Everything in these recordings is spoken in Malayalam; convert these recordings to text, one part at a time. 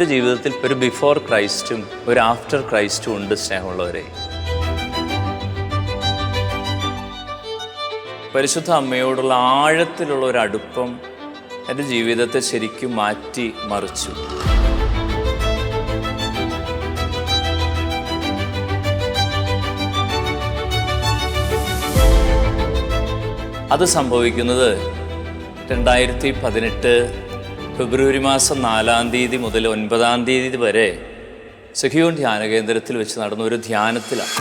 എന്റെ ജീവിതത്തിൽ ഒരു ബിഫോർ ക്രൈസ്റ്റും ഒരു ആഫ്റ്റർ ക്രൈസ്റ്റും ഉണ്ട് സ്നേഹമുള്ളവരെ. പരിശുദ്ധ അമ്മയോടുള്ള ആഴത്തിലുള്ള ഒരു അടുപ്പം എന്റെ ജീവിതത്തെ ശരിക്കും മാറ്റി മറിച്ചു. അത് സംഭവിക്കുന്നത് രണ്ടായിരത്തി പതിനെട്ട് ഫെബ്രുവരി മാസം നാലാം തീയതി മുതൽ ഒൻപതാം തീയതി വരെ സഖിയോൺ ധ്യാന കേന്ദ്രത്തിൽ വെച്ച് നടന്ന ഒരു ധ്യാനത്തിലാണ്.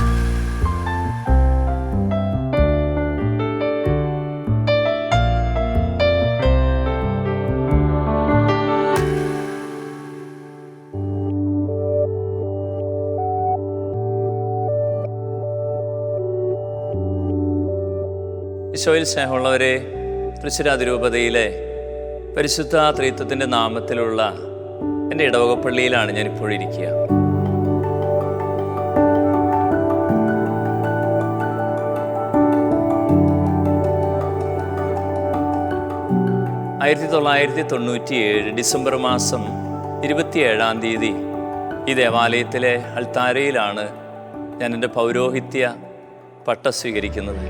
ഈശോയിൽ സ്നേഹമുള്ളവരെ തൃശ്ശൂരാതിരൂപതയിലെ പരിശുദ്ധ ത്രീത്വത്തിന്റെ നാമത്തിലുള്ള എന്റെ ഇടവകപ്പള്ളിയിലാണ് ഞാനിപ്പോൾ ഇരിക്കുക. ആയിരത്തി തൊള്ളായിരത്തി തൊണ്ണൂറ്റി ഏഴ് ഡിസംബർ മാസം ഇരുപത്തിയേഴാം തീയതി ഈ ദേവാലയത്തിലെ അൾത്താരയിലാണ് ഞാൻ എന്റെ പൗരോഹിത്യ പട്ട സ്വീകരിക്കുന്നത്.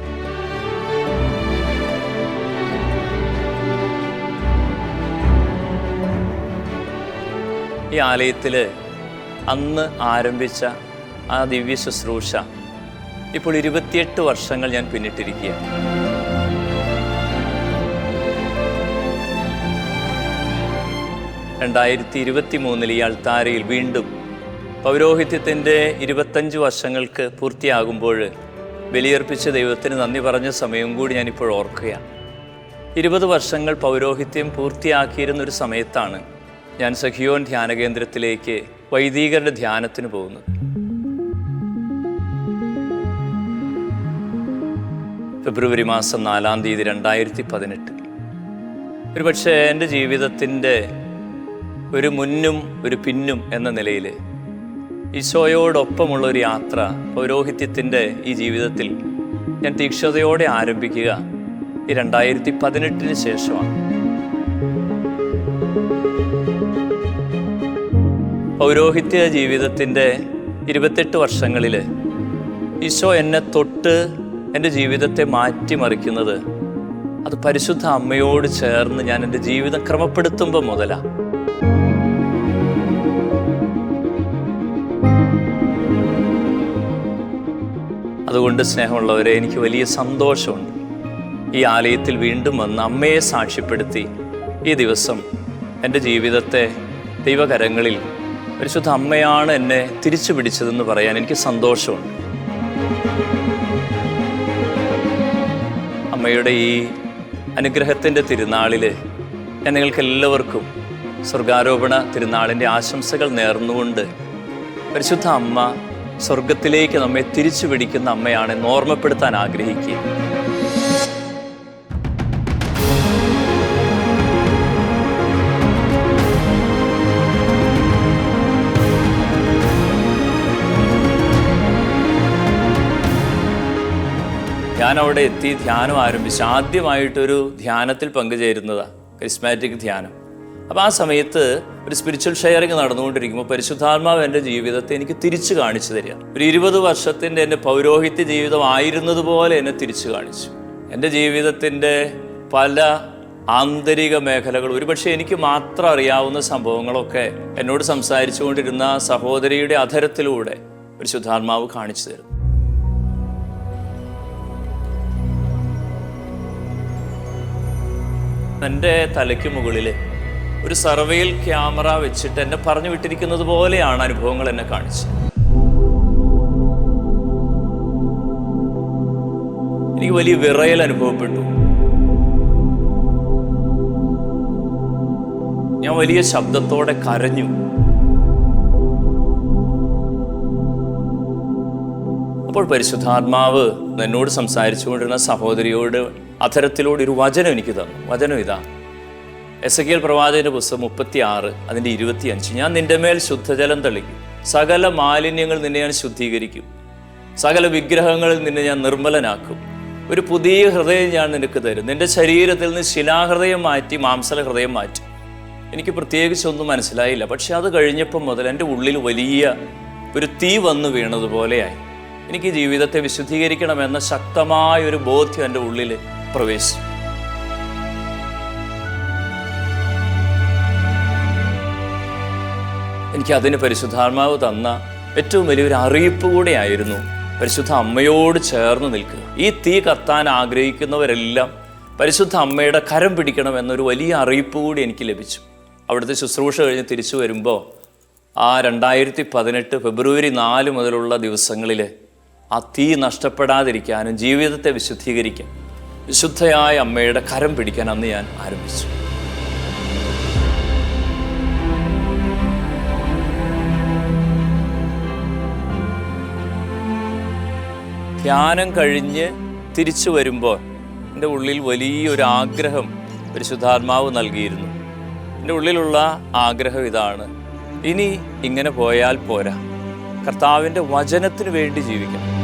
ഈ ആലയത്തിൽ അന്ന് ആരംഭിച്ച ആ ദിവ്യ ശുശ്രൂഷ ഇപ്പോൾ ഇരുപത്തിയെട്ട് വർഷങ്ങൾ ഞാൻ പിന്നിട്ടിരിക്കുകയാണ്. രണ്ടായിരത്തി ഇരുപത്തി മൂന്നിൽ ഈ അൾത്താരയിൽ വീണ്ടും പൗരോഹിത്യത്തിന്റെ ഇരുപത്തഞ്ച് വർഷങ്ങൾക്ക് പൂർത്തിയാകുമ്പോൾ ബലിയർപ്പിച്ച ദൈവത്തിന് നന്ദി പറഞ്ഞ സമയം കൂടി ഞാനിപ്പോൾ ഓർക്കുകയാണ്. ഇരുപത് വർഷങ്ങൾ പൗരോഹിത്യം പൂർത്തിയാക്കിയിരുന്ന ഒരു സമയത്താണ് ഞാൻ സഖിയോൻ ധ്യാന കേന്ദ്രത്തിലേക്ക് വൈദികരുടെ ധ്യാനത്തിന് പോകുന്നത് ഫെബ്രുവരി മാസം നാലാം തീയതി രണ്ടായിരത്തി പതിനെട്ട് ഒരു പക്ഷേ എന്റെ ജീവിതത്തിന്റെ ഒരു മുന്നും ഒരു പിന്നും എന്ന നിലയിൽ ഈശോയോടൊപ്പമുള്ള ഒരു യാത്ര പൗരോഹിത്യത്തിന്റെ ഈ ജീവിതത്തിൽ ഞാൻ തീക്ഷണതയോടെ ആരംഭിക്കുക ഈ രണ്ടായിരത്തി പതിനെട്ടിന് ശേഷമാണ്. പൗരോഹിത്യ ജീവിതത്തിന്റെ ഇരുപത്തെട്ട് വർഷങ്ങളിൽ ഈശോ എന്നെ തൊട്ട് എന്റെ ജീവിതത്തെ മാറ്റിമറിക്കുന്നത് അത് പരിശുദ്ധ അമ്മയോട് ചേർന്ന് ഞാൻ എന്റെ ജീവിതം ക്രമപ്പെടുത്തുമ്പോൾ മുതലാണ് അതുകൊണ്ട് സ്നേഹമുള്ളവരെ എനിക്ക് വലിയ സന്തോഷമുണ്ട്. ഈ ആലയത്തിൽ വീണ്ടും വന്ന് അമ്മയെ സാക്ഷ്യപ്പെടുത്തി ഈ ദിവസം എന്റെ ജീവിതത്തെ ദൈവകരങ്ങളിൽ പരിശുദ്ധ അമ്മയാണ് എന്നെ തിരിച്ചു പിടിച്ചതെന്ന് പറയാൻ എനിക്ക് സന്തോഷമുണ്ട്. അമ്മയുടെ ഈ അനുഗ്രഹത്തിന്റെ തിരുനാളിൽ ഞാൻ നിങ്ങൾക്ക് എല്ലാവർക്കും സ്വർഗാരോപണ തിരുനാളിന്റെ ആശംസകൾ നേർന്നുകൊണ്ട് പരിശുദ്ധ അമ്മ സ്വർഗത്തിലേക്ക് നമ്മെ തിരിച്ചു പിടിക്കുന്ന അമ്മയാണെന്ന് ഓർമ്മപ്പെടുത്താൻ ആഗ്രഹിക്കുക ഞാൻ അവിടെ എത്തി ധ്യാനം ആരംഭിച്ചു. ആദ്യമായിട്ടൊരു ധ്യാനത്തിൽ പങ്കുചേരുന്നതാണ് ക്രിസ്മാറ്റിക് ധ്യാനം. അപ്പോൾ ആ സമയത്ത് ഒരു സ്പിരിച്വൽ ഷെയറിങ് നടന്നുകൊണ്ടിരിക്കുമ്പോൾ പരിശുദ്ധാത്മാവ് എന്റെ ജീവിതത്തെ എനിക്ക് തിരിച്ചു കാണിച്ചു തരിക ഒരു ഇരുപത് വർഷത്തിന്റെ എന്റെ പൗരോഹിത്യ ജീവിതം ആയിരുന്നതുപോലെ എന്നെ തിരിച്ചു കാണിച്ചു. എന്റെ ജീവിതത്തിന്റെ പല ആന്തരിക മേഖലകൾ ഒരുപക്ഷെ എനിക്ക് മാത്രം അറിയാവുന്ന സംഭവങ്ങളൊക്കെ എന്നോട് സംസാരിച്ചുകൊണ്ടിരുന്ന സഹോദരിയുടെ അധരത്തിലൂടെ പരിശുദ്ധാത്മാവ് കാണിച്ചു തരും. എന്റെ തലയ്ക്ക് മുകളിൽ ഒരു സർവേയിൽ ക്യാമറ വെച്ചിട്ട് എന്നെ പറഞ്ഞു വിട്ടിരിക്കുന്നത് പോലെയാണ് അനുഭവങ്ങൾ എന്നെ കാണിച്ചത്. എനിക്ക് വലിയ വിറയൽ അനുഭവപ്പെട്ടു. ഞാൻ വലിയ ശബ്ദത്തോടെ കരഞ്ഞു. അപ്പോൾ പരിശുദ്ധാത്മാവ് എന്നോട് സംസാരിച്ചുകൊണ്ടിരുന്ന സഹോദരിയോട് അധരത്തിലൂടെ ഒരു വചനം എനിക്ക് തന്നു. വചനം ഇതാ. എസ് കെ എൽ പ്രവാചകന്റെ പുസ്തകം മുപ്പത്തി ആറ് അതിന്റെ ഇരുപത്തിയഞ്ച്. ഞാൻ നിന്റെ മേൽ ശുദ്ധജലം തളിക്കും. സകല മാലിന്യങ്ങൾ നിന്നെ ഞാൻ ശുദ്ധീകരിക്കും. സകല വിഗ്രഹങ്ങളിൽ നിന്നെ ഞാൻ നിർമ്മലനാക്കും. ഒരു പുതിയ ഹൃദയം ഞാൻ നിനക്ക് തരും. നിന്റെ ശരീരത്തിൽ നിന്ന് ശിലാഹൃദയം മാറ്റി മാംസല ഹൃദയം മാറ്റി. എനിക്ക് പ്രത്യേകിച്ച് ഒന്നും മനസ്സിലായില്ല. പക്ഷെ അത് കഴിഞ്ഞപ്പം മുതൽ എന്റെ ഉള്ളിൽ വലിയ ഒരു തീ വന്നു വീണതുപോലെയായി. എനിക്ക് ജീവിതത്തെ വിശുദ്ധീകരിക്കണമെന്ന ശക്തമായ ഒരു ബോധ്യം എന്റെ ഉള്ളിൽ പ്രവേശിച്ചു. എനിക്ക് അതിന് പരിശുദ്ധാത്മാവ് തന്ന ഏറ്റവും വലിയൊരു അറിയിപ്പ് കൂടെയായിരുന്നു പരിശുദ്ധ അമ്മയോട് ചേർന്ന് നിൽക്കുക. ഈ തീ കത്താൻ ആഗ്രഹിക്കുന്നവരെല്ലാം പരിശുദ്ധ അമ്മയുടെ കരം പിടിക്കണം എന്നൊരു വലിയ അറിയിപ്പ് കൂടി എനിക്ക് ലഭിച്ചു. അവിടുത്തെ ശുശ്രൂഷ കഴിഞ്ഞ് തിരിച്ചു വരുമ്പോൾ ആ രണ്ടായിരത്തി പതിനെട്ട് ഫെബ്രുവരി നാല് മുതലുള്ള ദിവസങ്ങളിൽ ആ തീ നഷ്ടപ്പെടാതിരിക്കാനും ജീവിതത്തെ വിശുദ്ധീകരിക്കാൻ വിശുദ്ധയായ അമ്മയുടെ കരം പിടിക്കാൻ അന്ന് ഞാൻ ആരംഭിച്ചു. ധ്യാനം കഴിഞ്ഞ് തിരിച്ചു വരുമ്പോൾ എന്റെ ഉള്ളിൽ വലിയൊരു ആഗ്രഹം പരിശുദ്ധാത്മാവ് നൽകിയിരുന്നു. എന്റെ ഉള്ളിലുള്ള ആഗ്രഹം ഇതാണ് ഇനി ഇങ്ങനെ പോയാൽ പോരാ. കർത്താവിന്റെ വചനത്തിന് വേണ്ടി ജീവിക്കണം.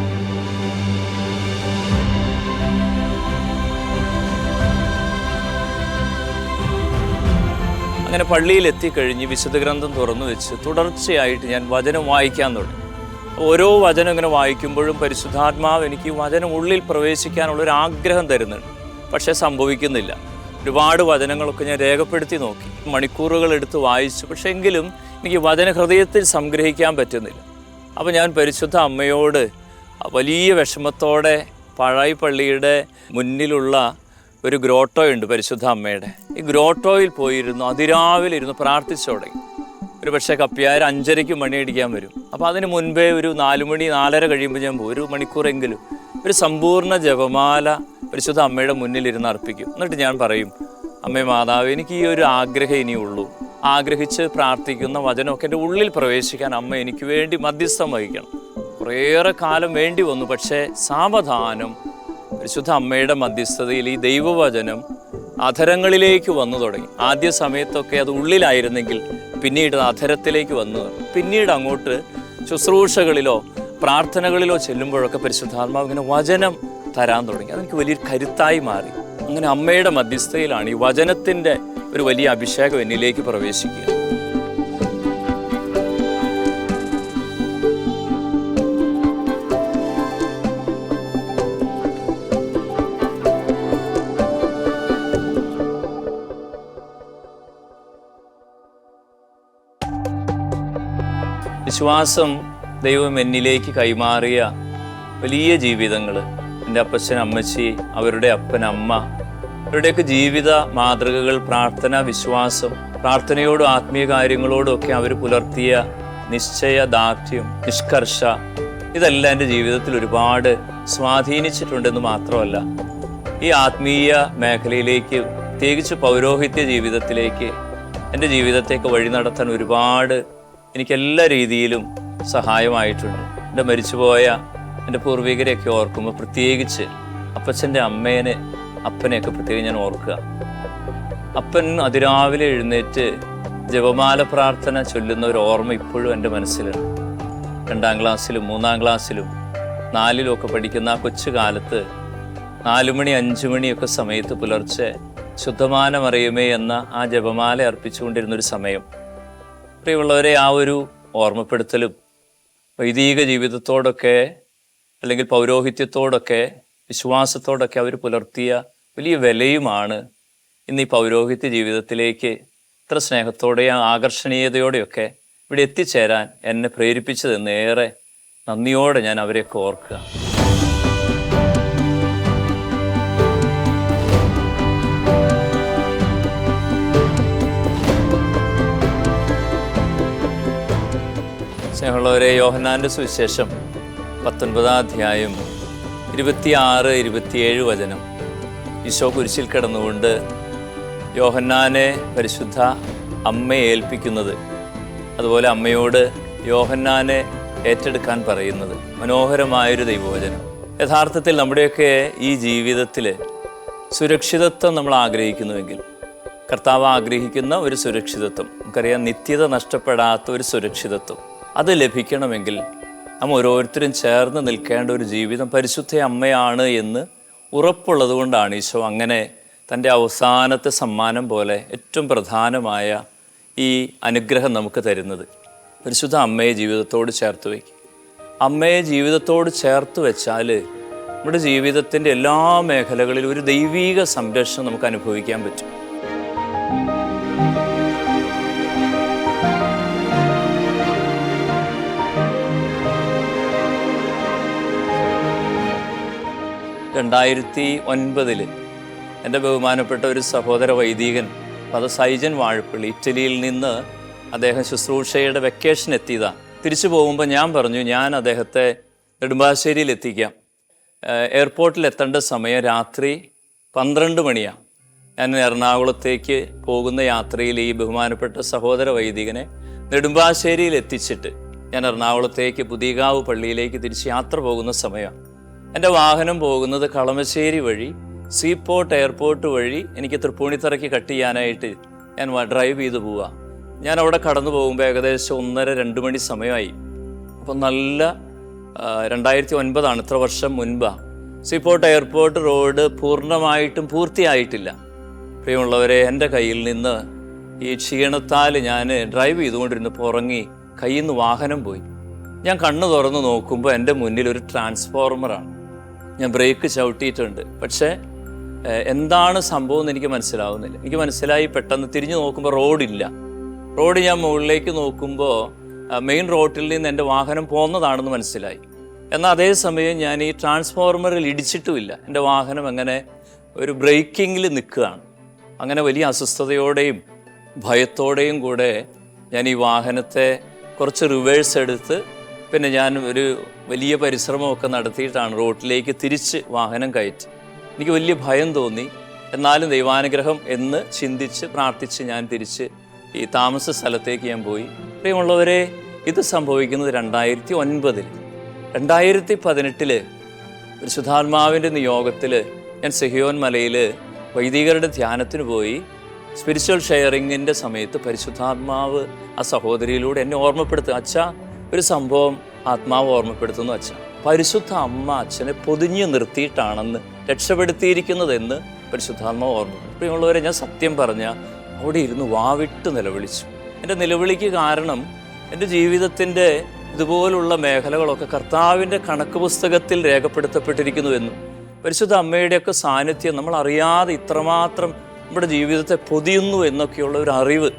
അങ്ങനെ പള്ളിയിൽ എത്തിക്കഴിഞ്ഞ് വിശുദ്ധ ഗ്രന്ഥം തുറന്നു വെച്ച് തുടർച്ചയായിട്ട് ഞാൻ വചനം വായിക്കാൻ തുടങ്ങി. ഓരോ വചനം ഇങ്ങനെ വായിക്കുമ്പോഴും പരിശുദ്ധാത്മാവ് എനിക്ക് വചനം ഉള്ളിൽ പ്രവേശിക്കാനുള്ള ഒരു ആഗ്രഹം തരുന്നുണ്ട്. പക്ഷേ സംഭവിക്കുന്നില്ല. ഒരുപാട് വചനങ്ങളൊക്കെ ഞാൻ രേഖപ്പെടുത്തി നോക്കി. മണിക്കൂറുകൾ എടുത്ത് വായിച്ചു. പക്ഷേ എങ്കിലും എനിക്ക് വചന ഹൃദയത്തിൽ സംഗ്രഹിക്കാൻ പറ്റുന്നില്ല. അപ്പോൾ ഞാൻ പരിശുദ്ധ അമ്മയോട് വലിയ വിഷമത്തോടെ പഴായി പള്ളിയുടെ മുന്നിലുള്ള ഒരു ഗ്രോട്ടോ ഉണ്ട് പരിശുദ്ധ അമ്മയുടെ. ഈ ഗ്രോട്ടോയിൽ പോയിരുന്നു അതിരാവിലെ ഇരുന്ന് പ്രാർത്ഥിച്ചു തുടങ്ങി. ഒരു പക്ഷേ കപ്പിയാർ അഞ്ചരയ്ക്ക് മണിയടിക്കാൻ വരും. അപ്പോൾ അതിന് മുൻപേ ഒരു നാല് മണി നാലര കഴിയുമ്പോൾ ഞാൻ പോകും ഒരു മണിക്കൂറെങ്കിലും ഒരു സമ്പൂർണ ജപമാല പരിശുദ്ധ അമ്മയുടെ മുന്നിലിരുന്ന് അർപ്പിക്കും. എന്നിട്ട് ഞാൻ പറയും അമ്മേ മാതാവ് എനിക്ക് ഈ ഒരു ആഗ്രഹം ഇനിയുള്ളൂ. ആഗ്രഹിച്ച് പ്രാർത്ഥിക്കുന്ന വചനമൊക്കെ എന്റെ ഉള്ളിൽ പ്രവേശിക്കാൻ അമ്മ എനിക്ക് വേണ്ടി മധ്യസ്ഥം വഹിക്കണം. കുറേയേറെ കാലം വേണ്ടി വന്നു പക്ഷേ സാവധാനം പരിശുദ്ധ അമ്മയുടെ മധ്യസ്ഥതയിൽ ഈ ദൈവവചനം അധരങ്ങളിലേക്ക് വന്നു തുടങ്ങി. ആദ്യ സമയത്തൊക്കെ അത് ഉള്ളിലായിരുന്നെങ്കിൽ പിന്നീട് അധരത്തിലേക്ക് വന്നു. പിന്നീട് അങ്ങോട്ട് ശുശ്രൂഷകളിലോ പ്രാർത്ഥനകളിലോ ചെല്ലുമ്പോഴൊക്കെ പരിശുദ്ധാത്മാവ് ഇങ്ങനെ വചനം തരാൻ തുടങ്ങി. അതെനിക്ക് വലിയൊരു കരുത്തായി മാറി. അങ്ങനെ അമ്മയുടെ മധ്യസ്ഥയിലാണ് ഈ വചനത്തിന്റെ ഒരു വലിയ അഭിഷേകം എന്നിലേക്ക് പ്രവേശിക്കുക. വിശ്വാസം ദൈവം എന്നിലേക്ക് കൈമാറിയ വലിയ ജീവിതങ്ങൾ എന്റെ അപ്പച്ചൻ അമ്മച്ചി അവരുടെ അപ്പൻ അമ്മ. അവരുടെയൊക്കെ ജീവിത മാതൃകകൾ പ്രാർത്ഥന വിശ്വാസം പ്രാർത്ഥനയോടും ആത്മീയ കാര്യങ്ങളോടും ഒക്കെ അവർ പുലർത്തിയ നിശ്ചയ ദാർഢ്യം നിഷ്കർഷ. ഇതെല്ലാം എന്റെ ജീവിതത്തിൽ ഒരുപാട് സ്വാധീനിച്ചിട്ടുണ്ടെന്ന് മാത്രമല്ല ഈ ആത്മീയ മേഖലയിലേക്ക് പ്രത്യേകിച്ച് പൗരോഹിത്യ ജീവിതത്തിലേക്ക് എന്റെ ജീവിതത്തേക്ക് വഴി നടത്താൻ ഒരുപാട് എനിക്ക് എല്ലാ രീതിയിലും സഹായമായിട്ടുണ്ട്. എന്റെ മരിച്ചുപോയ എന്റെ പൂർവികരെയൊക്കെ ഓർക്കുമ്പോൾ പ്രത്യേകിച്ച് അപ്പച്ചന്റെ അമ്മേനെ അപ്പനെയൊക്കെ പ്രത്യേകം ഞാൻ ഓർക്കുക. അപ്പൻ അതിരാവിലെ എഴുന്നേറ്റ് ജപമാല പ്രാർത്ഥന ചൊല്ലുന്ന ഒരു ഓർമ്മ ഇപ്പോഴും എന്റെ മനസ്സിലുണ്ട്. രണ്ടാം ക്ലാസ്സിലും മൂന്നാം ക്ലാസ്സിലും നാലിലും ഒക്കെ പഠിക്കുന്ന ആ കൊച്ചു കാലത്ത് നാലു മണി അഞ്ചു മണിയൊക്കെ സമയത്ത് പുലർച്ചെ ശുദ്ധമാനമറിയുമേ എന്ന ആ ജപമാല അർപ്പിച്ചുകൊണ്ടിരുന്നൊരു സമയം. പ്രിയമുള്ളവരെ ആ ഒരു ഓർമ്മപ്പെടുത്തലും വൈദിക ജീവിതത്തോടൊക്കെ അല്ലെങ്കിൽ പൗരോഹിത്യത്തോടൊക്കെ വിശ്വാസത്തോടൊക്കെ അവർ പുലർത്തിയ വലിയ വിലയുമാണ് ഇന്ന് ഈ പൗരോഹിത്യ ജീവിതത്തിലേക്ക് ഇത്ര സ്നേഹത്തോടെയും ആകർഷണീയതയോടെയൊക്കെ ഇവിടെ എത്തിച്ചേരാൻ എന്നെ പ്രേരിപ്പിച്ചതെന്ന് ഏറെ നന്ദിയോടെ ഞാൻ അവരെയൊക്കെ ഓർക്കുക. സ്നേഹമുള്ളവരെ യോഹന്നാന്റെ സുവിശേഷം പത്തൊൻപതാം അധ്യായം ഇരുപത്തിയാറ് ഇരുപത്തിയേഴ് വചനം. ഈശോ കുരിശിൽ കിടന്നുകൊണ്ട് യോഹന്നാനെ പരിശുദ്ധ അമ്മയെ ഏൽപ്പിക്കുന്നത് അതുപോലെ അമ്മയോട് യോഹന്നാനെ ഏറ്റെടുക്കാൻ പറയുന്നത്. മനോഹരമായൊരു ദൈവവചനം. യഥാർത്ഥത്തിൽ നമ്മുടെയൊക്കെ ഈ ജീവിതത്തിൽ സുരക്ഷിതത്വം നമ്മൾ ആഗ്രഹിക്കുന്നുവെങ്കിൽ കർത്താവ് ആഗ്രഹിക്കുന്ന ഒരു സുരക്ഷിതത്വം. നമുക്കറിയാം നിത്യത നഷ്ടപ്പെടാത്ത ഒരു സുരക്ഷിതത്വം. അത് ലഭിക്കണമെങ്കിൽ നാം ഓരോരുത്തരും ചേർന്ന് നിൽക്കേണ്ട ഒരു ജീവിതം പരിശുദ്ധ അമ്മയാണ് എന്ന് ഉറപ്പുള്ളത് കൊണ്ടാണ് ഈശോ അങ്ങനെ തന്റെ അവസാനത്തെ സമ്മാനം പോലെ ഏറ്റവും പ്രധാനമായ ഈ അനുഗ്രഹം നമുക്ക് തരുന്നത്. പരിശുദ്ധ അമ്മയെ ജീവിതത്തോട് ചേർത്ത് വയ്ക്കും. അമ്മയെ ജീവിതത്തോട് ചേർത്ത് വെച്ചാൽ നമ്മുടെ ജീവിതത്തിന്റെ എല്ലാ മേഖലകളിലും ഒരു ദൈവീക സംരക്ഷണം നമുക്ക് അനുഭവിക്കാൻ പറ്റും. രണ്ടായിരത്തി ഒൻപതിൽ എന്റെ ബഹുമാനപ്പെട്ട ഒരു സഹോദര വൈദികൻ അത് സൈജൻ വാഴപ്പള്ളി ഇറ്റലിയിൽ നിന്ന് അദ്ദേഹം ശുശ്രൂഷയുടെ വെക്കേഷൻ എത്തിയതാണ് തിരിച്ചു പോകുമ്പോൾ ഞാൻ പറഞ്ഞു ഞാൻ അദ്ദേഹത്തെ നെടുമ്പാശ്ശേരിയിൽ എത്തിക്കാം. എയർപോർട്ടിൽ എത്തേണ്ട സമയം രാത്രി പന്ത്രണ്ട് മണിയാണ് ഞാൻ എറണാകുളത്തേക്ക് പോകുന്ന യാത്രയിൽ ഈ ബഹുമാനപ്പെട്ട സഹോദര വൈദികനെ നെടുമ്പാശ്ശേരിയിൽ എത്തിച്ചിട്ട് ഞാൻ എറണാകുളത്തേക്ക് പുതിയകാവ് പള്ളിയിലേക്ക് തിരിച്ച് യാത്ര പോകുന്ന സമയമാണ് എന്റെ വാഹനം പോകുന്നത് കളമശ്ശേരി വഴി സീപോർട്ട് എയർപോർട്ട് വഴി എനിക്ക് തൃപ്പൂണിത്തറയ്ക്ക് കട്ട് ചെയ്യാനായിട്ട് ഞാൻ ഡ്രൈവ് ചെയ്ത് പോവുക ഞാൻ അവിടെ കടന്നു പോകുമ്പോൾ ഏകദേശം ഒന്നര രണ്ട് മണി സമയമായി. അപ്പം നല്ല രണ്ടായിരത്തി ഒൻപതാണ് ഇത്ര വർഷം മുൻപാണ് സീപോർട്ട് എയർപോർട്ട് റോഡ് പൂർണമായിട്ടും പൂർത്തിയായിട്ടില്ല. പ്രിയമുള്ളവരെ എന്റെ കയ്യിൽ നിന്ന് ഈ ക്ഷീണത്താൽ ഞാൻ ഡ്രൈവ് ചെയ്തുകൊണ്ടിരുന്നപ്പോൾ ഉറങ്ങി കയ്യിൽ നിന്ന് വാഹനം പോയി. ഞാൻ കണ്ണു തുറന്ന് നോക്കുമ്പോൾ എന്റെ മുന്നിൽ ഒരു ട്രാൻസ്ഫോർമറാണ് ഞാൻ ബ്രേക്ക് ചവിട്ടിയിട്ടുണ്ട്. പക്ഷേ എന്താണ് സംഭവം എന്ന് എനിക്ക് മനസ്സിലാവുന്നില്ല. എനിക്ക് മനസ്സിലായി പെട്ടെന്ന് തിരിഞ്ഞു നോക്കുമ്പോൾ റോഡില്ല റോഡ് ഞാൻ മുകളിലേക്ക് നോക്കുമ്പോൾ മെയിൻ റോഡിൽ നിന്ന് എന്റെ വാഹനം പോകുന്നതാണെന്ന് മനസ്സിലായി. എന്നാൽ അതേസമയം ഞാൻ ഈ ട്രാൻസ്ഫോർമറിൽ ഇടിച്ചിട്ടുമില്ല. എന്റെ വാഹനം അങ്ങനെ ഒരു ബ്രേക്കിങ്ങിൽ നിൽക്കുകയാണ്. അങ്ങനെ വലിയ അസ്വസ്ഥതയോടെയും ഭയത്തോടെയും കൂടെ ഞാൻ ഈ വാഹനത്തെ കുറച്ച് റിവേഴ്സ് എടുത്ത് പിന്നെ ഞാൻ ഒരു വലിയ പരിശ്രമമൊക്കെ നടത്തിയിട്ടാണ് റോട്ടിലേക്ക് തിരിച്ച് വാഹനം കയറ്റി. എനിക്ക് വലിയ ഭയം തോന്നി. എന്നാലും ദൈവാനുഗ്രഹം എന്ന് ചിന്തിച്ച് പ്രാർത്ഥിച്ച് ഞാൻ തിരിച്ച് ഈ താമസ സ്ഥലത്തേക്ക് ഞാൻ പോയി. പ്രിയമുള്ളവരെ ഇത് സംഭവിക്കുന്നത് രണ്ടായിരത്തി ഒൻപതിൽ രണ്ടായിരത്തി പതിനെട്ടിൽ പരിശുദ്ധാത്മാവിന്റെ നിയോഗത്തിൽ ഞാൻ സെഹിയോൻ മലയിൽ വൈദികരുടെ ധ്യാനത്തിന് പോയി. സ്പിരിച്വൽ ഷെയറിങ്ങിന്റെ സമയത്ത് പരിശുദ്ധാത്മാവ് ആ സഹോദരിയിലൂടെ എന്നെ ഓർമ്മപ്പെടുത്തുക അച്ഛ ഒരു സംഭവം ആത്മാവ് ഓർമ്മപ്പെടുത്തുന്നു അച്ഛൻ. പരിശുദ്ധ അമ്മ അച്ഛനെ പൊതിഞ്ഞു നിർത്തിയിട്ടാണെന്ന് രക്ഷപ്പെടുത്തിയിരിക്കുന്നതെന്ന് പരിശുദ്ധാത്മാവ് ഓർമ്മപ്പെടുത്തും പ്രിയമുള്ളവരെ ഞാൻ സത്യം പറഞ്ഞ അവിടെ ഇരുന്ന് വാവിട്ട് നിലവിളിച്ചു. എന്റെ നിലവിളിക്ക് കാരണം എന്റെ ജീവിതത്തിന്റെ ഇതുപോലുള്ള മേഖലകളൊക്കെ കർത്താവിന്റെ കണക്ക് പുസ്തകത്തിൽ രേഖപ്പെടുത്തപ്പെട്ടിരിക്കുന്നുവെന്നും പരിശുദ്ധ അമ്മയുടെയൊക്കെ സാന്നിധ്യം നമ്മൾ അറിയാതെ ഇത്രമാത്രം നമ്മുടെ ജീവിതത്തെ പൊതിയുന്നു എന്നൊക്കെയുള്ള ഒരു അറിവ്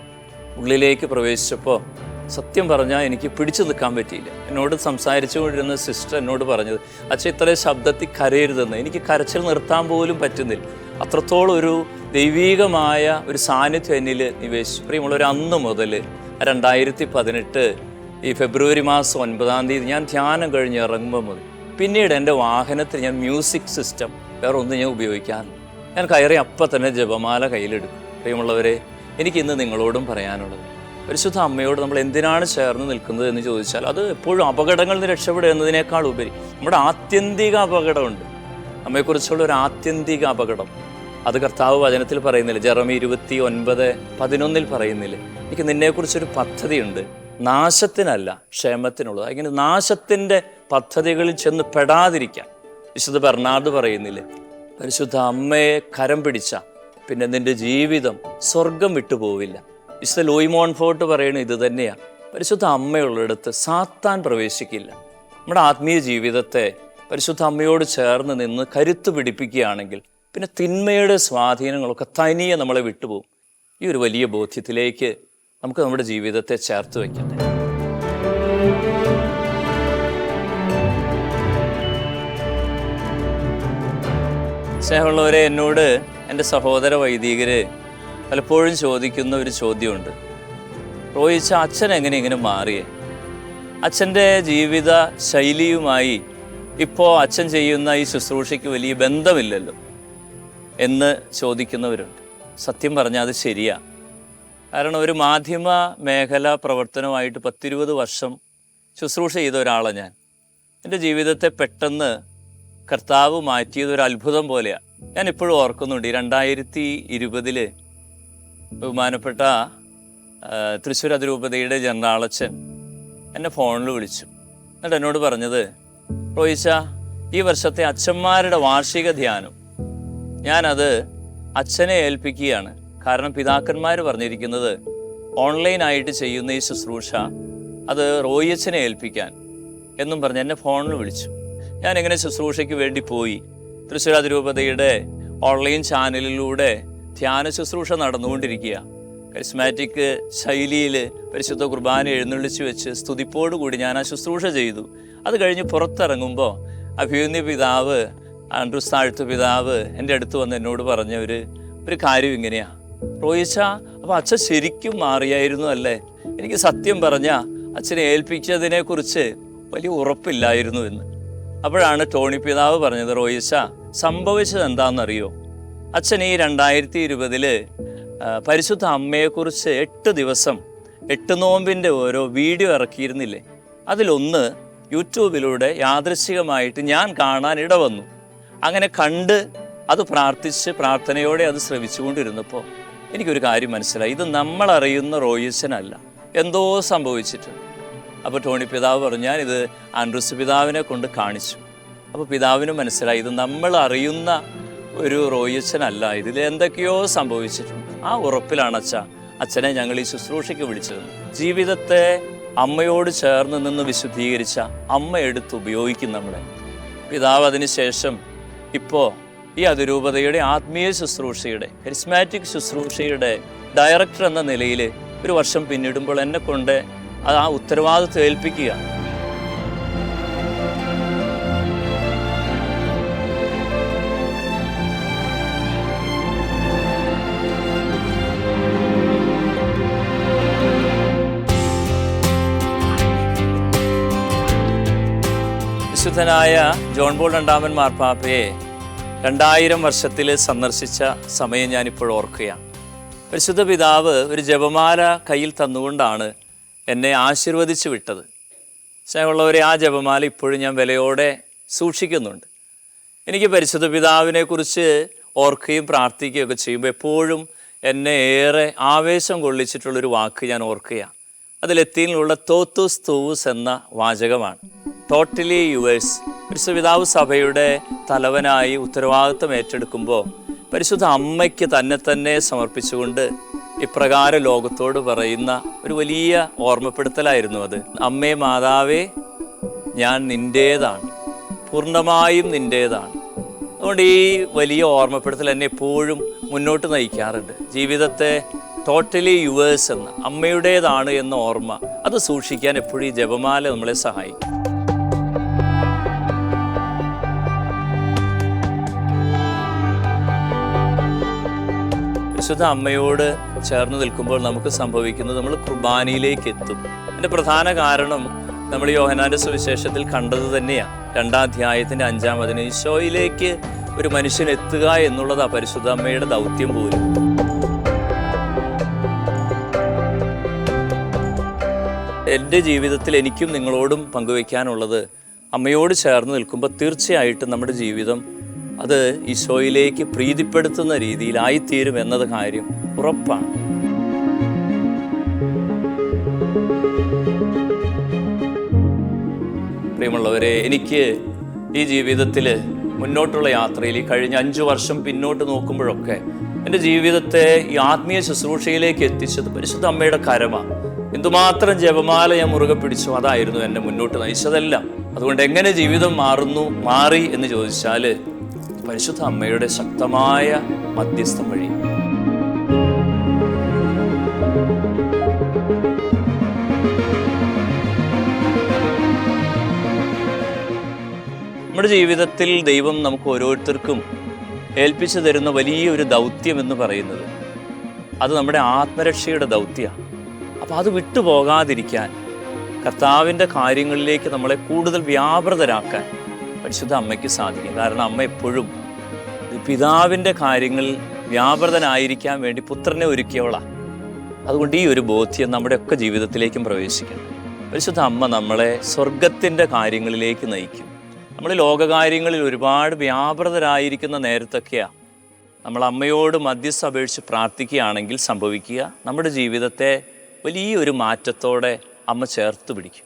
ഉള്ളിലേക്ക് പ്രവേശിച്ചപ്പോൾ സത്യം പറഞ്ഞാൽ എനിക്ക് പിടിച്ചു നിൽക്കാൻ പറ്റിയില്ല. എന്നോട് സംസാരിച്ചു കൊണ്ടിരുന്ന സിസ്റ്റർ എന്നോട് പറഞ്ഞത് അച്ഛൻ ഇത്രയും ശബ്ദത്തിൽ കരയരുതെന്ന്. എനിക്ക് കരച്ചിൽ നിർത്താൻ പോലും പറ്റുന്നില്ല. അത്രത്തോളം ഒരു ദൈവീകമായ ഒരു സാന്നിധ്യം എന്നിൽ നിവേശിച്ചു. ഒരു അന്ന് മുതൽ രണ്ടായിരത്തി പതിനെട്ട് ഈ ഫെബ്രുവരി മാസം ഒൻപതാം തീയതി ഞാൻ ധ്യാനം കഴിഞ്ഞ് ഇറങ്ങുമ്പോൾ മുതൽ പിന്നീട് എന്റെ വാഹനത്തിൽ ഞാൻ മ്യൂസിക് സിസ്റ്റം വേറെ ഒന്നും ഞാൻ ഉപയോഗിക്കാറില്ല. ഞാൻ കയറി അപ്പം തന്നെ ജപമാല കയ്യിലെടുക്കും. പ്രിയമുള്ളവരെ എനിക്കിന്ന് നിങ്ങളോടും പറയാനുള്ളത് പരിശുദ്ധ അമ്മയോട് നമ്മൾ എന്തിനാണ് ചേർന്ന് നിൽക്കുന്നത് എന്ന് ചോദിച്ചാൽ അത് എപ്പോഴും അപകടങ്ങളിൽ നിന്ന് രക്ഷപ്പെടുക എന്നതിനേക്കാൾ ഉപരി നമ്മുടെ ആത്യന്തിക അപകടമുണ്ട്. അമ്മയെക്കുറിച്ചുള്ള ഒരു ആത്യന്തിക അപകടം. അത് കർത്താവ് വചനത്തിൽ പറയുന്നില്ല? ജെറമി ഇരുപത്തി ഒൻപത് പതിനൊന്നിൽ പറയുന്നില്ലേ? എനിക്ക് നിന്നെക്കുറിച്ചൊരു പദ്ധതിയുണ്ട്. നാശത്തിനല്ല ക്ഷേമത്തിനുള്ളത്. അങ്ങനെ നാശത്തിന്റെ പദ്ധതികളിൽ ചെന്ന് പെടാതിരിക്കാൻ. വിശുദ്ധ ബെർണാർഡ് പറയുന്നില്ലേ? പരിശുദ്ധ അമ്മയെ കരം പിടിച്ച പിന്നെ നിന്റെ ജീവിതം സ്വർഗം വിട്ടുപോവില്ല. വിശുദ്ധ ലോയി മോൺഫോർട്ട് പറയുന്നത് ഇത് തന്നെയാണ് പരിശുദ്ധ അമ്മയുള്ളിടത്ത് സാത്താൻ പ്രവേശിക്കില്ല. നമ്മുടെ ആത്മീയ ജീവിതത്തെ പരിശുദ്ധ അമ്മയോട് ചേർന്ന് നിന്ന് കരുത്ത് പിടിപ്പിക്കുകയാണെങ്കിൽ പിന്നെ തിന്മയുടെ സ്വാധീനങ്ങളൊക്കെ തനിയെ നമ്മളെ വിട്ടുപോകും. ഈ ഒരു വലിയ ബോധ്യത്തിലേക്ക് നമുക്ക് നമ്മുടെ ജീവിതത്തെ ചേർത്ത് വയ്ക്കട്ടെ. സ്നേഹമുള്ളവരെ എന്നോട് എന്റെ സഹോദര വൈദികര് പലപ്പോഴും ചോദിക്കുന്ന ഒരു ചോദ്യമുണ്ട്. റോയിച്ച അച്ഛൻ എങ്ങനെ ഇങ്ങനെ മാറിയേ? അച്ഛന്റെ ജീവിത ശൈലിയുമായി ഇപ്പോൾ അച്ഛൻ ചെയ്യുന്ന ഈ ശുശ്രൂഷയ്ക്ക് വലിയ ബന്ധമില്ലല്ലോ എന്ന് ചോദിക്കുന്നവരുണ്ട്. സത്യം പറഞ്ഞാൽ അത് ശരിയാ. കാരണം ഒരു മാധ്യമ മേഖല പ്രവർത്തനമായിട്ട് പത്തിരുപത് വർഷം ശുശ്രൂഷ ചെയ്ത ഒരാളാണ് ഞാൻ. എന്റെ ജീവിതത്തെ പെട്ടെന്ന് കർത്താവ് മാറ്റിയത് ഒരു അത്ഭുതം പോലെയാണ് ഞാൻ ഇപ്പോഴും ഓർക്കുന്നുണ്ട് രണ്ടായിരത്തി ഇരുപതിൽ ബഹുമാനപ്പെട്ട തൃശ്ശൂർ അതിരൂപതയുടെ ജനറാളച്ചൻ എന്നെ ഫോണിൽ വിളിച്ചു. എന്നിട്ട് എന്നോട് പറഞ്ഞത് റോയിച്ച ഈ വർഷത്തെ അച്ഛന്മാരുടെ വാർഷിക ധ്യാനം ഞാനത് അച്ഛനെ ഏൽപ്പിക്കുകയാണ്. കാരണം പിതാക്കന്മാർ പറഞ്ഞിരിക്കുന്നത് ഓൺലൈനായിട്ട് ചെയ്യുന്ന ഈ ശുശ്രൂഷ അത് റോയിച്ചനെ ഏൽപ്പിക്കാൻ എന്നും പറഞ്ഞ് എന്നെ ഫോണിൽ വിളിച്ചു. ഞാൻ എങ്ങനെ ശുശ്രൂഷയ്ക്ക് വേണ്ടി പോയി? തൃശ്ശൂർ അതിരൂപതയുടെ ഓൺലൈൻ ചാനലിലൂടെ ധ്യാന ശുശ്രൂഷ നടന്നുകൊണ്ടിരിക്കുക കരിസ്മാറ്റിക് ശൈലിയിൽ പരിശുദ്ധ കുർബാന എഴുന്നള്ളിച്ച് വെച്ച് സ്തുതിപ്പോടുകൂടി ഞാൻ ആ ശുശ്രൂഷ ചെയ്തു. അത് കഴിഞ്ഞ് പുറത്തിറങ്ങുമ്പോൾ അഭിയുന്യ പിതാവ് ആൻഡ്രൂസ് താഴ്ത്തു പിതാവ് എന്റെ അടുത്ത് വന്ന് എന്നോട് പറഞ്ഞ ഒരു ഒരു കാര്യം ഇങ്ങനെയാണ് റോയിച്ച അപ്പോൾ അച്ഛൻ ശരിക്കും മാറിയായിരുന്നു അല്ലേ? എനിക്ക് സത്യം പറഞ്ഞ അച്ഛനെ ഏൽപ്പിച്ചതിനെക്കുറിച്ച് വലിയ ഉറപ്പില്ലായിരുന്നു എന്ന്. അപ്പോഴാണ് ടോണി പിതാവ് പറഞ്ഞത് റോയിച്ച സംഭവിച്ചത് എന്താണെന്നറിയോ? അച്ഛൻ ഈ രണ്ടായിരത്തി ഇരുപതിൽ പരിശുദ്ധ അമ്മയെക്കുറിച്ച് എട്ട് ദിവസം എട്ട് നോമ്പിന്റെ ഓരോ വീഡിയോ ഇറക്കിയിരുന്നില്ലേ? അതിലൊന്ന് യൂട്യൂബിലൂടെ യാദൃശികമായിട്ട് ഞാൻ കാണാൻ ഇടവന്നു അങ്ങനെ കണ്ട് അത് പ്രാർത്ഥിച്ച് പ്രാർത്ഥനയോടെ അത് ശ്രവിച്ചുകൊണ്ടിരുന്നപ്പോൾ എനിക്കൊരു കാര്യം മനസ്സിലായി. ഇത് നമ്മളറിയുന്ന റോയിച്ചനല്ല. എന്തോ സംഭവിച്ചിട്ടുണ്ട് അപ്പോൾ ടോണി പിതാവ് പറഞ്ഞു ഞാനിത് ആൻഡ്രൂസ് പിതാവിനെ കൊണ്ട് കാണിച്ചു. അപ്പോൾ പിതാവിന് മനസ്സിലായി ഇത് നമ്മൾ അറിയുന്ന ഒരു റോയിച്ചനല്ല. ഇതിൽ എന്തൊക്കെയോ സംഭവിച്ചിട്ടുണ്ട്. ആ ഉറപ്പിലാണ് അച്ഛ. അച്ഛനെ ഞങ്ങൾ ഈ ശുശ്രൂഷയ്ക്ക് വിളിച്ചത്. ജീവിതത്തെ അമ്മയോട് ചേർന്ന് നിന്ന് വിശുദ്ധീകരിച്ച അമ്മ എടുത്ത് ഉപയോഗിക്കും നമ്മളെ. പിതാവ് അതിനുശേഷം ഇപ്പോൾ ഈ അതിരൂപതയുടെ ആത്മീയ ശുശ്രൂഷയുടെ കരിസ്മാറ്റിക് ശുശ്രൂഷയുടെ ഡയറക്ടർ എന്ന നിലയിൽ ഒരു വർഷം പിന്നിടുമ്പോൾ എന്നെ കൊണ്ട് ആ ഉത്തരവാദിത്വം ഏൽപ്പിക്കുക. വിശുദ്ധനായ ജോൺ ബോൾ രണ്ടാമൻ മാർപ്പാപ്പയെ രണ്ടായിരം വർഷത്തിൽ സന്ദർശിച്ച സമയം ഞാനിപ്പോൾ ഓർക്കുകയാണ്. പരിശുദ്ധ പിതാവ് ഒരു ജപമാല കയ്യിൽ തന്നുകൊണ്ടാണ് എന്നെ ആശീർവദിച്ചു വിട്ടത്. സ്നേഹമുള്ളവരെ ആ ജപമാല ഇപ്പോഴും ഞാൻ വിലയോടെ സൂക്ഷിക്കുന്നുണ്ട്. എനിക്ക് പരിശുദ്ധ പിതാവിനെക്കുറിച്ച് ഓർക്കുകയും പ്രാർത്ഥിക്കുകയും ഒക്കെ ചെയ്യുമ്പോൾ എപ്പോഴും എന്നെ ഏറെ ആവേശം കൊള്ളിച്ചിട്ടുള്ളൊരു വാക്ക് ഞാൻ ഓർക്കുകയാണ്. അതിലെത്തിയിലുള്ള തോത്തൂസ് തൂസ് എന്ന വാചകമാണ്. Totally yours. പരിശുദ്ധ പിതാവ് സഭയുടെ തലവനായി ഉത്തരവാദിത്വം ഏറ്റെടുക്കുമ്പോൾ പരിശുദ്ധ അമ്മയ്ക്ക് തന്നെ തന്നെ സമർപ്പിച്ചുകൊണ്ട് ഇപ്രകാരം ലോകത്തോട് പറയുന്ന ഒരു വലിയ ഓർമ്മപ്പെടുത്തലായിരുന്നു അത്. അമ്മേ മാതാവേ ഞാൻ നിന്റേതാണ് പൂർണമായും നിന്റേതാണ് അതുകൊണ്ട് ഈ വലിയ ഓർമ്മപ്പെടുത്തൽ എന്നെ എപ്പോഴും മുന്നോട്ട് നയിക്കാറുണ്ട്. ജീവിതത്തെ ടോട്ടലി യുവേഴ്സ് എന്ന അമ്മയുടേതാണ് എന്ന ഓർമ്മ അത് സൂക്ഷിക്കാൻ എപ്പോഴും ഈ ജപമാല നമ്മളെ സഹായിക്കും. വിശുദ്ധ അമ്മയോട് ചേർന്ന് നിൽക്കുമ്പോൾ നമുക്ക് സംഭവിക്കുന്നത് നമ്മൾ കുർബാനയിലേക്ക് എത്തും അതിന്റെ പ്രധാന കാരണം നമ്മൾ യോഹനാന്റെ സുവിശേഷത്തിൽ കണ്ടത് തന്നെയാണ് രണ്ടാം അധ്യായത്തിന്റെ അഞ്ചാം അതിന് ഈശോയിലേക്ക് ഒരു മനുഷ്യൻ എത്തുക എന്നുള്ളത് ആ പരിശുദ്ധ അമ്മയുടെ ദൗത്യം പോലും. എന്റെ ജീവിതത്തിൽ എനിക്കും നിങ്ങളോടും പങ്കുവയ്ക്കാനുള്ളത് അമ്മയോട് ചേർന്ന് നിൽക്കുമ്പോൾ തീർച്ചയായിട്ടും നമ്മുടെ ജീവിതം അത് ഈശോയിലേക്ക് പ്രീതിപ്പെടുത്തുന്ന രീതിയിലായിത്തീരും എന്നത് കാര്യം ഉറപ്പാണ്. പ്രിയമുള്ളവരെ എനിക്ക് ഈ ജീവിതത്തിൽ മുന്നോട്ടുള്ള യാത്രയിൽ ഈ കഴിഞ്ഞ അഞ്ചു വർഷം പിന്നോട്ട് നോക്കുമ്പോഴൊക്കെ എന്റെ ജീവിതത്തെ ഈ ആത്മീയ ശുശ്രൂഷയിലേക്ക് എത്തിച്ചത് പരിശുദ്ധ അമ്മയുടെ കരമാണ് എന്തുമാത്രം ജപമാല ഞാൻ മുറുകെ പിടിച്ചു അതായിരുന്നു എന്നെ മുന്നോട്ട് നയിച്ചതെല്ലാം. അതുകൊണ്ട് എങ്ങനെ ജീവിതം മാറുന്നു മാറി എന്ന് ചോദിച്ചാൽ പരിശുദ്ധ അമ്മയുടെ ശക്തമായ മധ്യസ്ഥം വഴി. നമ്മുടെ ജീവിതത്തിൽ ദൈവം നമുക്ക് ഓരോരുത്തർക്കും ഏൽപ്പിച്ചു തരുന്ന വലിയൊരു ദൗത്യം എന്ന് പറയുന്നത്. അത് നമ്മുടെ ആത്മരക്ഷയുടെ ദൗത്യമാണ് അപ്പോൾ അത് വിട്ടുപോകാതിരിക്കാൻ കർത്താവിന്റെ കാര്യങ്ങളിലേക്ക് നമ്മളെ കൂടുതൽ വ്യാപൃതരാക്കാൻ പരിശുദ്ധ അമ്മയ്ക്ക് സാധിക്കും. കാരണം അമ്മ എപ്പോഴും പിതാവിന്റെ കാര്യങ്ങളിൽ വ്യാപൃതനായിരിക്കാൻ വേണ്ടി പുത്രനെ ഒരുക്കിയവളാണ് അതുകൊണ്ട് ഈ ഒരു ബോധ്യം നമ്മുടെയൊക്കെ ജീവിതത്തിലേക്കും പ്രവേശിക്കണം. പരിശുദ്ധ അമ്മ നമ്മളെ സ്വർഗത്തിന്റെ കാര്യങ്ങളിലേക്ക് നയിക്കും. നമ്മൾ ലോകകാര്യങ്ങളിൽ ഒരുപാട് വ്യാപൃതരായിരിക്കുന്ന നേരത്തൊക്കെയാണ് നമ്മൾ അമ്മയോട് മധ്യസ്ഥ അപേക്ഷിച്ച് പ്രാർത്ഥിക്കുകയാണെങ്കിൽ സംഭവിക്കുക. നമ്മുടെ ജീവിതത്തെ വലിയൊരു മാറ്റത്തോടെ അമ്മ ചേർത്ത് പിടിക്കും.